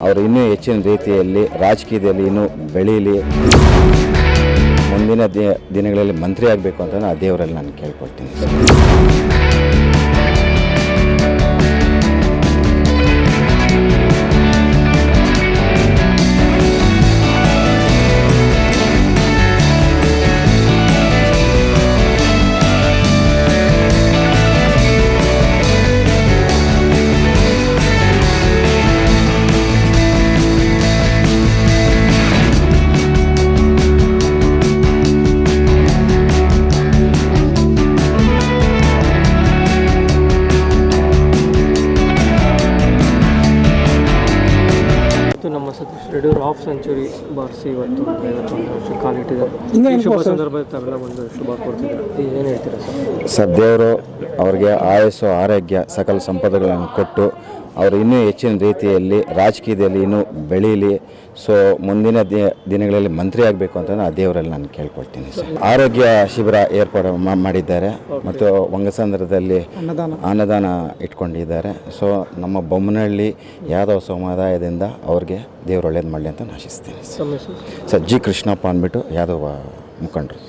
ಅವರು ಇನ್ನೂ ಹೆಚ್ಚಿನ ರೀತಿಯಲ್ಲಿ ರಾಜಕೀಯದಲ್ಲಿ ಇನ್ನೂ ಬೆಳೀಲಿ. ಮುಂದಿನ ದಿನಗಳಲ್ಲಿ ಮಂತ್ರಿ ಆಗಬೇಕು ಅಂತ ಆ ದೇವರಲ್ಲಿ ನಾನು ಕೇಳ್ಕೊಳ್ತೀನಿ ಇವತ್ತು ನಮ್ಮ ಸತೀಶ್ ರೆಡ್ಡಿ ಅವರು ಹಾಫ್ ಸೆಂಚುರಿ ಬಾರಿಸಿ ಇವತ್ತು ಐವತ್ತೊಂದು ವರ್ಷ ಕಾಲಿಟ್ಟಿದ್ದಾರೆ. ಶುಭ ಸಂದರ್ಭದಲ್ಲಿ ತಾವೆಲ್ಲ ಒಂದು ಶುಭ ಕೊಡ್ತಿದ್ದಾರೆ ಏನು ಹೇಳ್ತೀರಾ ಸರ್? ಸರ್ ದೇವರು ಅವ್ರಿಗೆ ಆಯಸ್ಸು ಆರೋಗ್ಯ ಸಕಲ ಸಂಪದಗಳನ್ನು ಕೊಟ್ಟು ಅವರು ಇನ್ನೂ ಹೆಚ್ಚಿನ ರೀತಿಯಲ್ಲಿ ರಾಜಕೀಯದಲ್ಲಿ ಇನ್ನೂ ಬೆಳೀಲಿ. ಸೊ ಮುಂದಿನ ದಿನಗಳಲ್ಲಿ ಮಂತ್ರಿ ಆಗಬೇಕು ಅಂತ ಆ ದೇವರಲ್ಲಿ ನಾನು ಕೇಳ್ಕೊಳ್ತೀನಿ ಸರ್. ಆರೋಗ್ಯ ಶಿಬಿರ ಏರ್ಪಾಡು ಮಾಡಿದ್ದಾರೆ. ಮತ್ತು ವಂಗಸಂದ್ರದಲ್ಲಿ ಅನ್ನದಾನ. ಇಟ್ಕೊಂಡಿದ್ದಾರೆ. ಸೊ ನಮ್ಮ ಬೊಮ್ಮನಹಳ್ಳಿ ಯಾದವ ಸಮುದಾಯದಿಂದ ಅವ್ರಿಗೆ ದೇವ್ರು ಒಳ್ಳೇದು ಮಾಡಲಿ ಅಂತ ನಾಶಿಸ್ತೀನಿ ಸರ್. ಜಿ ಕೃಷ್ಣಪ್ಪ ಅಂದ್ಬಿಟ್ಟು ಯಾದವ ಮುಖಂಡರು